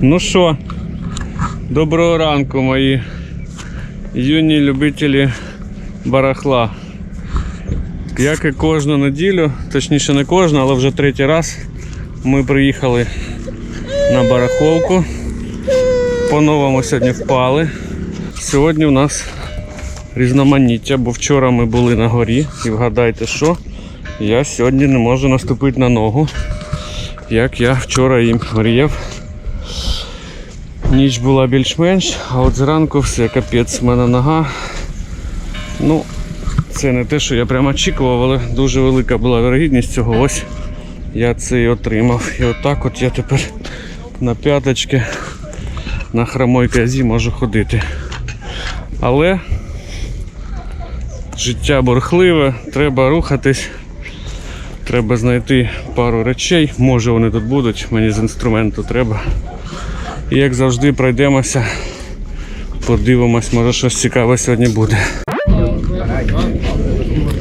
Ну що, доброго ранку, мої юні любителі барахла. Як і кожну неділю, точніше не кожну, але вже третій раз ми приїхали на барахолку. По-новому сьогодні впали. Сьогодні у нас різноманіття, бо вчора ми були на горі і вгадайте що, я сьогодні не можу наступити на ногу, як я вчора їм мріяв. Ніч була більш-менш, а от зранку все капець, в мене нога. Ну, це не те, що я прямо очікував, але дуже велика була вирогідність цього. Ось я це і отримав. І отак от я тепер на п'яточки на хромой казі можу ходити. Але життя бурхливе, треба рухатись, треба знайти пару речей. Може вони тут будуть, мені з інструменту треба. І як завжди пройдемося, подивимось, може щось цікаве сьогодні буде.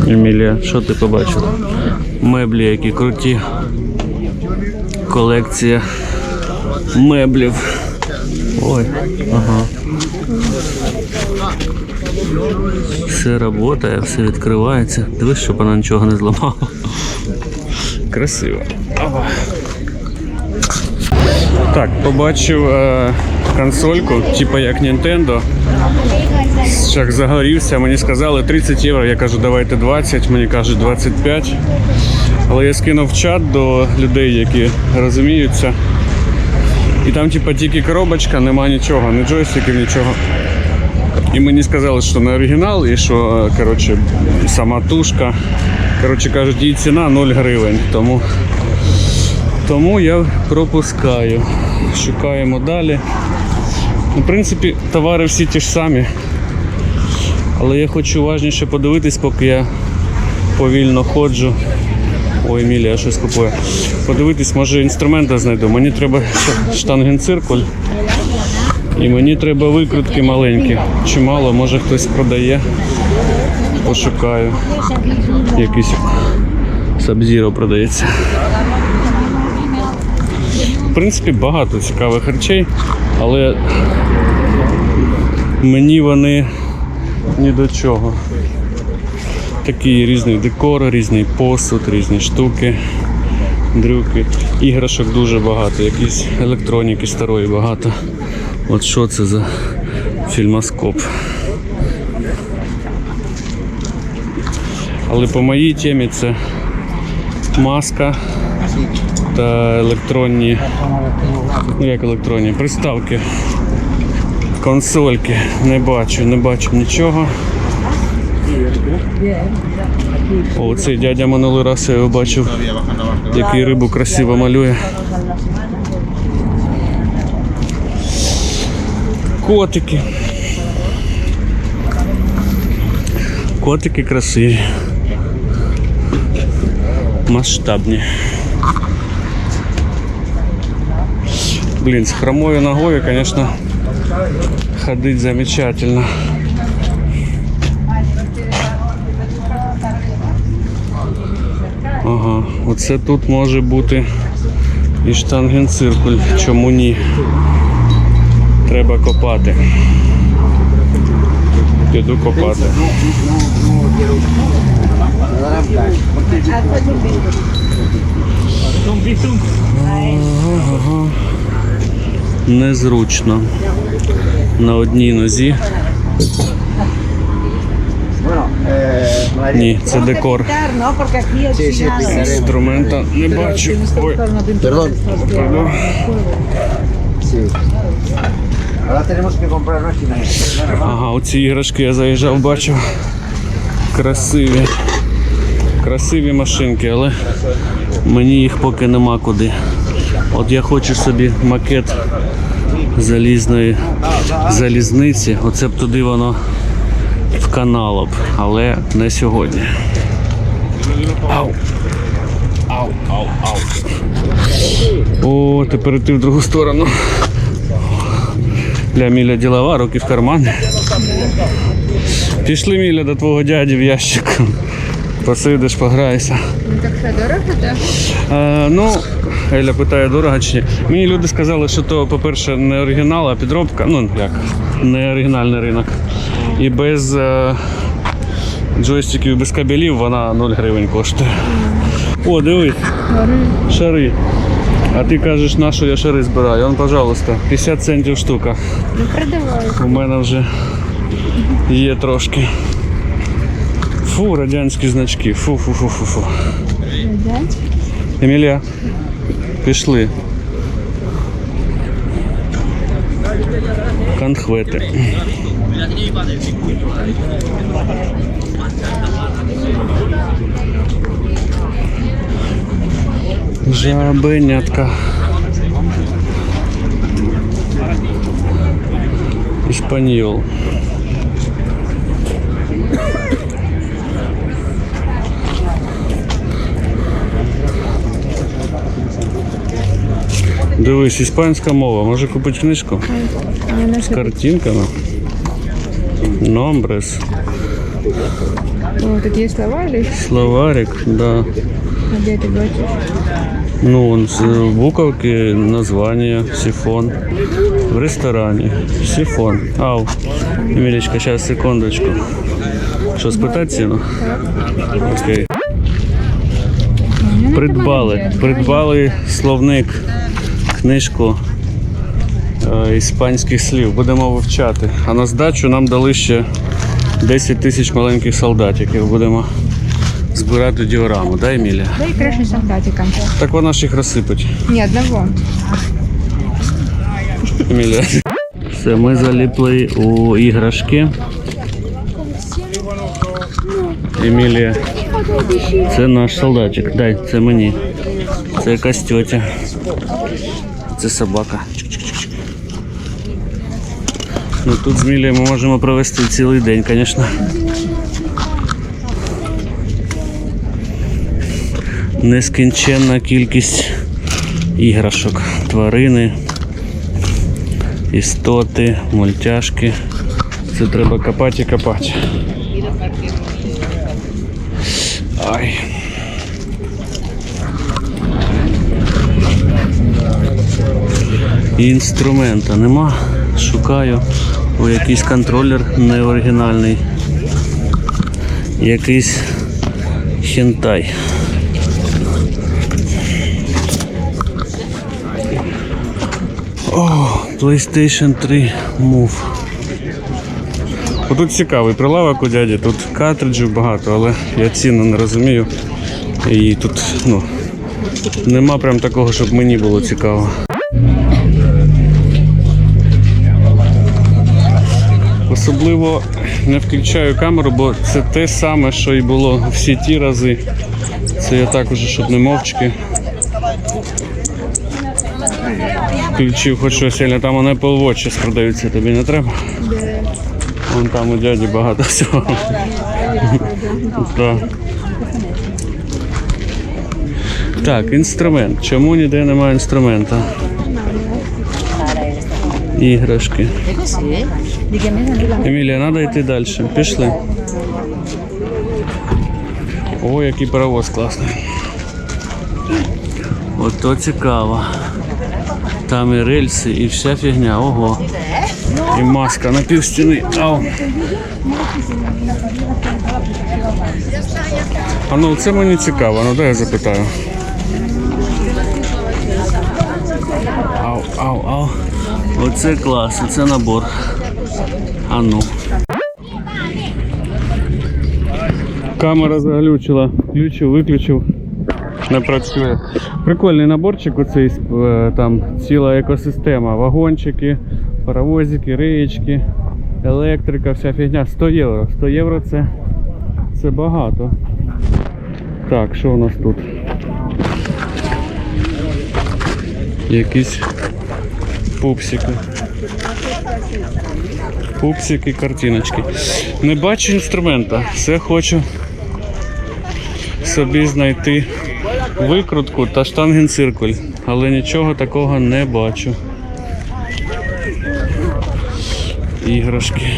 Емілія, що ти побачила? Меблі, які круті. Колекція меблів. Ой, ага. Все працює, все відкривається. Дивись, щоб вона нічого не зламала. Красиво. Так, побачив е, консольку, типу як Nintendo. Шаг загорівся, мені сказали 30 євро, я кажу, давайте 20, мені кажуть 25. Але я скинув чат до людей, які розуміються. І там, типу, тільки коробочка, нема нічого, ні джойстиків, нічого. І мені сказали, що не оригінал, і що коротше, сама тушка. Коротше кажуть, її ціна 0 гривень. Тому тому я пропускаю. Шукаємо далі. Ну, В принципі, товари всі ті ж самі. Але я хочу уважніше подивитись, поки я повільно ходжу. Ой, Емілія щось купує. Подивитись, може інструмента знайду. Мені треба штангенциркуль. І мені треба викрутки маленькі. Чимало, може хтось продає. Пошукаю. Якийсь Sub-Zero продається. Принципі, багато цікавих речей, але мені вони ні до чого. Такий різний декор, різний посуд, різні штуки, дрюки. Іграшок дуже багато, якісь електроніки старої багато. От що це за фільмоскоп. Але по моїй темі це маска та електронні, ну як електронні, приставки, консольки. Не бачу, не бачу нічого. О, цей дядя минулий раз я його бачив, який рибу красиво малює. Котики. Котики красиві. Масштабні. Блин, с хромой ногой, конечно, ходить замечательно. Ага, оце тут може бути і штангенциркуль, чому ні. Треба копати. Піду копати. Ага. Незручно. На одній нозі. Ні, це декор. Інструмента не бачу. Ой, Perdón. Ага, оці іграшки я заїжджав, бачив. Красиві. Красиві машинки, але мені їх поки нема куди. От я хочу собі макет залізної залізниці. Оце б туди воно в канал б, але не сьогодні. Ау. Ау, ау, ау. О, тепер йти в другу сторону. Для Міля ділова, руки в карман. Пішли Міля до твого дяді в ящик. Посидиш, пограйся. Так що дорого, так? Е, ну, Еля питає, дорого чи ні. Мені люди сказали, що то, по-перше, не оригінал, а підробка. Ну, як, не оригінальний ринок. І без е, джойстиків, без кабелів вона 0 гривень коштує. О, дивись. Шари. А ти кажеш, на що я шари збираю? Он, пожалуйста, 50 центів штука. Ну, продавай. У мене вже є трошки. Фу, радянські значки. Фу, фу, фу, фу, фу. Емілія, пішли. Конхвети. Жабенятка. Іспаньол. Дивись, іспанська мова. Може купити книжку з картинками. Номбрес, О, тут є слова или словарик, да. а де ти бачиш? Ну, вон з буковки, названня, сифон. В ресторані. Сифон. Ау. Емілічка, зараз секундочку. Що, спитати ціну? Окей. Придбали. Придбали словник, книжку е, іспанських слів. Будемо вивчати. А на здачу нам дали ще 10 тисяч маленьких солдатиків. Будемо збирати діораму, да, Емілія? Дай краще солдатика. Так вона ж їх розсипить. Ні, одного. Емілія. Все, ми заліпли у іграшки. Емілія. Це наш солдатик. Дай, це мені. Це якась тьотя. Це собака. Ну тут з Емілією ми можемо провести цілий день, звісно. Нескінченна кількість іграшок. Тварини істоти, мультяшки. Це треба копати і копати. Ай. Інструмента нема. Шукаю. О, якийсь контролер неоригінальний. Якийсь хентай. О, PlayStation 3 Move. Тут цікавий прилавок у дяді, тут картриджів багато, але я ціну не розумію. І тут ну, нема прям такого, щоб мені було цікаво. Особливо не включаю камеру, бо це те саме, що і було всі ті рази. Це я так уже, щоб не мовчки. Включив хоч щось, але там вони Watch продаються, тобі не треба? Вон там у дяді багато всього. Да. Так, інструмент. Чому ніде немає інструмента? Іграшки. Емілія, треба йти далі. Пішли. О, який паровоз класний. Ото цікаво. Там і рельси, і вся фігня. Ого. І маска на пів стіни. Ау. А ну це мені цікаво, ну дай я запитаю. Ау, ау, ау. Оце клас, це набор. А ну. Камера заглючила. Включив, виключив. Не працює. Прикольний наборчик, оцей е, там ціла екосистема. Вагончики, паровозики, реєчки, електрика, вся фігня. 100 євро. 100 євро це, це багато. Так, що у нас тут? Якісь пупсики. Пупсики, картиночки. Не бачу інструмента. Все хочу собі знайти викрутку та штангенциркуль, але нічого такого не бачу. Іграшки.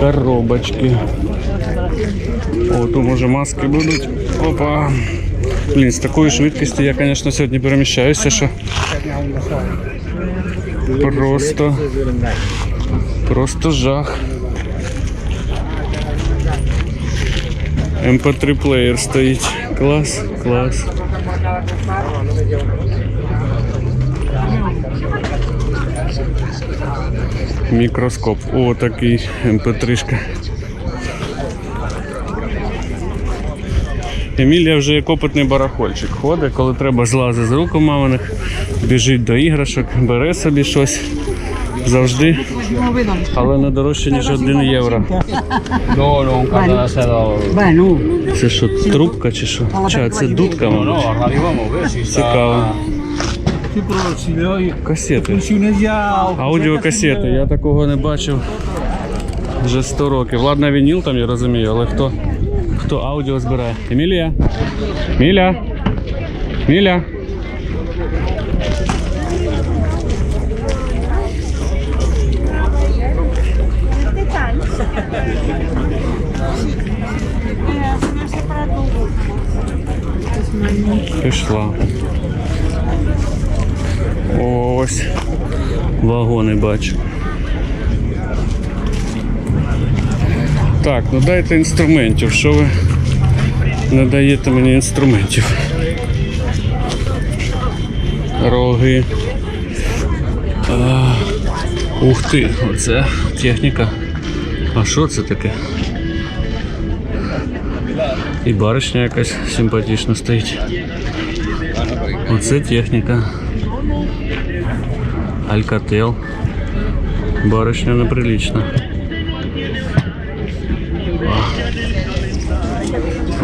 Коробочки. О, тут може маски будуть. Опа. Блін, з такою швидкістю я, звісно, сьогодні переміщаюся, що просто, просто жах. MP3 плеєр стоїть. Клас, клас. Мікроскоп. О, такий MP3. Емілія вже як опитний барахольчик ходить, коли треба злазить з рук маминих, біжить до іграшок, бере собі щось завжди, але не дорожче, ніж 1 євро. Це що, трубка чи що? Чи це дудка, мабуть? Цікаво. Касети. Аудіокасети, я такого не бачив вже 100 років. Ладно, вініл там, я розумію, але хто, хто аудіо збирає? Емілія? Міля? Міля? Пішла. Ось вагони бачу. Так, ну дайте інструментів. Що ви не даєте мені інструментів? Роги. А, ух ти, оце техніка. А що це таке? І баришня якась симпатична стоїть. Оце техніка. Алькател. Барышня неприлична.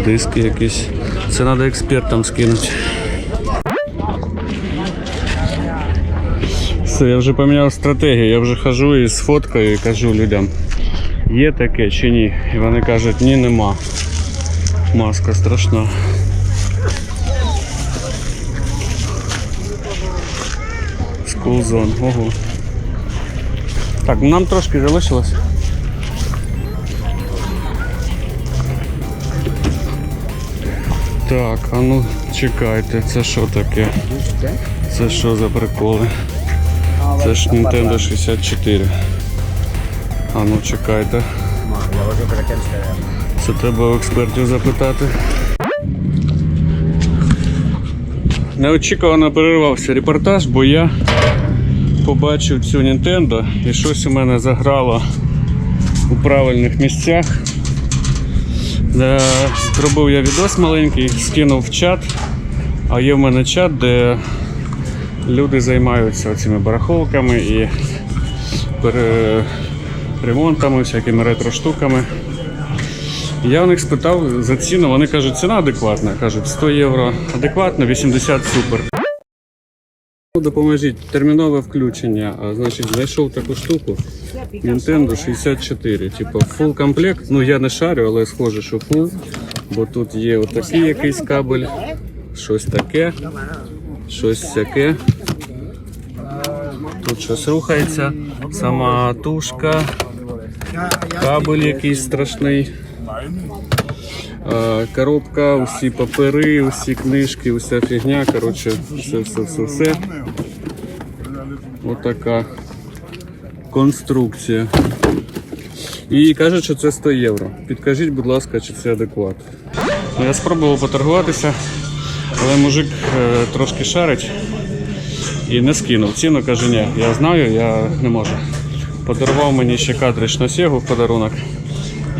Диски якісь. Це треба експертам скинути. Все, я вже поміняв стратегію. Я вже хожу із фоткою і кажу людям, є таке чи ні. І вони кажуть, ні, нема. Маска страшна. Zone. Ого. Так, нам трошки залишилось. Так, а ну чекайте, це що таке? Це що за приколи? Це ж Nintendo 64. А ну чекайте. Це треба у експертів запитати. Неочікувано перервався репортаж, бо я побачив цю Nintendo і щось у мене заграло у правильних місцях. Е, Зробив я відос маленький, скинув в чат, а є в мене чат, де люди займаються цими барахолками і ремонтами, всякими ретро-штуками. Я у них спитав за ціну, вони кажуть, ціна адекватна. Кажуть, 100 євро адекватно, 80 супер. Допоможіть, термінове включення. А, Значить, знайшов таку штуку. Nintendo 64. Типу, full комплект. Ну я не шарю, але схоже, що full. Бо тут є отакий якийсь кабель, щось таке, щось таке. Тут щось рухається, сама тушка, кабель якийсь страшний. Е, Коробка, усі папери, усі книжки, уся фігня. Коротше, все, все, все, все. Отака конструкція. І кажуть, що це 100 євро. Підкажіть, будь ласка, чи це адекват. Ну, я спробував поторгуватися, але мужик е, трошки шарить і не скинув. Ціну каже, ні, я знаю, я не можу. Подарував мені ще картридж на Sega в подарунок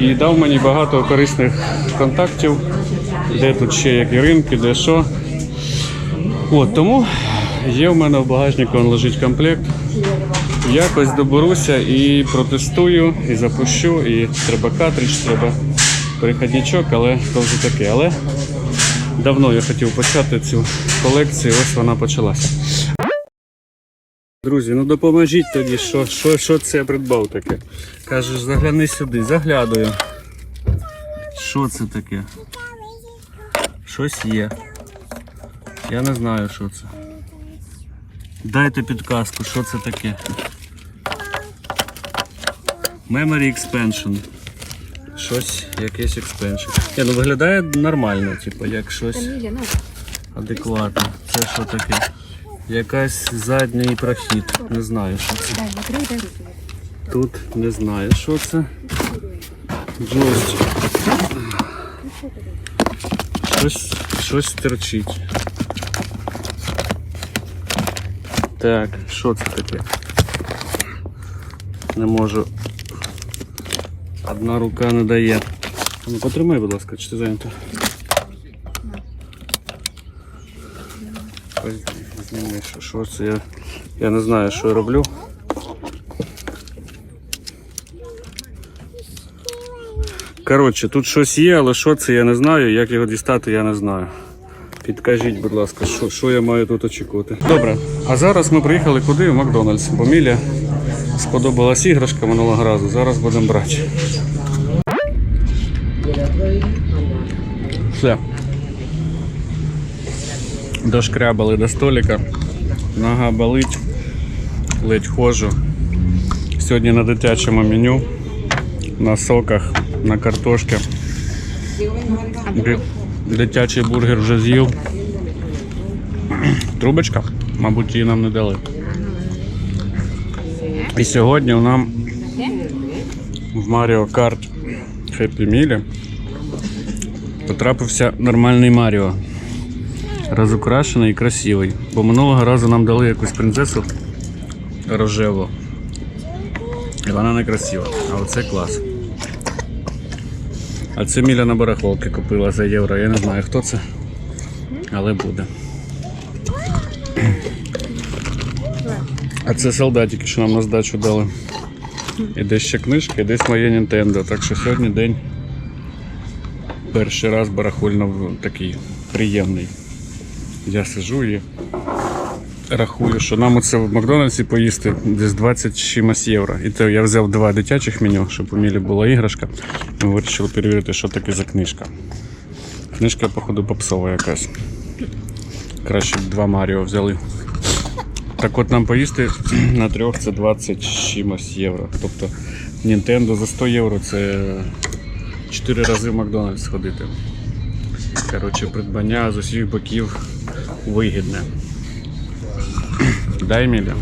і дав мені багато корисних контактів, де тут ще які ринки, де що. От, тому є в мене в багажнику он лежить комплект. Якось доберуся і протестую, і запущу, і треба картридж, треба перехідничок, але то вже таке. Але давно я хотів почати цю колекцію, ось вона почалася. Друзі, ну допоможіть тоді, що, що, що це я придбав таке. Кажеш, загляни сюди, заглядаю. Що це таке? Щось є. Я не знаю, що це. Дайте підказку, що це таке. Memory Expansion. Щось, якийсь експеншн. Ні, ну виглядає нормально, типу, як щось адекватне. Це що таке? Якась задній прохід. Не знаю, що це. Тут не знаю, що це. Джойстик. Щось, щось терчить. Так, що це таке? Не можу. Одна рука не дає. Ну, потримай, будь ласка, чи ти зайнята? Що, що це я. Я не знаю, що я роблю. Коротше, тут щось є, але що це я не знаю. Як його дістати, я не знаю. Підкажіть, будь ласка, що, що я маю тут очікувати. Добре, а зараз ми приїхали куди? В Макдональдс. Бо Мілі сподобалась іграшка минулого разу. Зараз будемо брати. Все. Дошкрябали до столика. Нога болить. Ледь ходжу. Сьогодні на дитячому меню. На соках, на картошці. Дитячий бургер вже з'їв. Трубочка, мабуть, її нам не дали. І сьогодні нам в Mario Kart Happy Meal потрапився нормальний Маріо. Розукрашений і красивий. Бо минулого разу нам дали якусь принцесу рожеву. І вона не красива. А оце клас. А це Міля на барахолки купила за євро. Я не знаю хто це, але буде. А це солдатики, що нам на здачу дали. І десь ще книжка, і десь моє Nintendo. Так що сьогодні день перший раз барахольно такий приємний. Я сижу і рахую, що нам оце в Макдональдсі поїсти десь 20 чимось євро. І то я взяв два дитячих меню, щоб у Мілі була іграшка. Ми вирішили перевірити, що таке за книжка. Книжка, походу, попсова якась. Краще б два Маріо взяли. Так от нам поїсти на трьох це 20 чимось євро. Тобто Nintendo за 100 євро це 4 рази в Макдональдс ходити. Коротше, придбання з усіх боків вигідне. Дай Міля.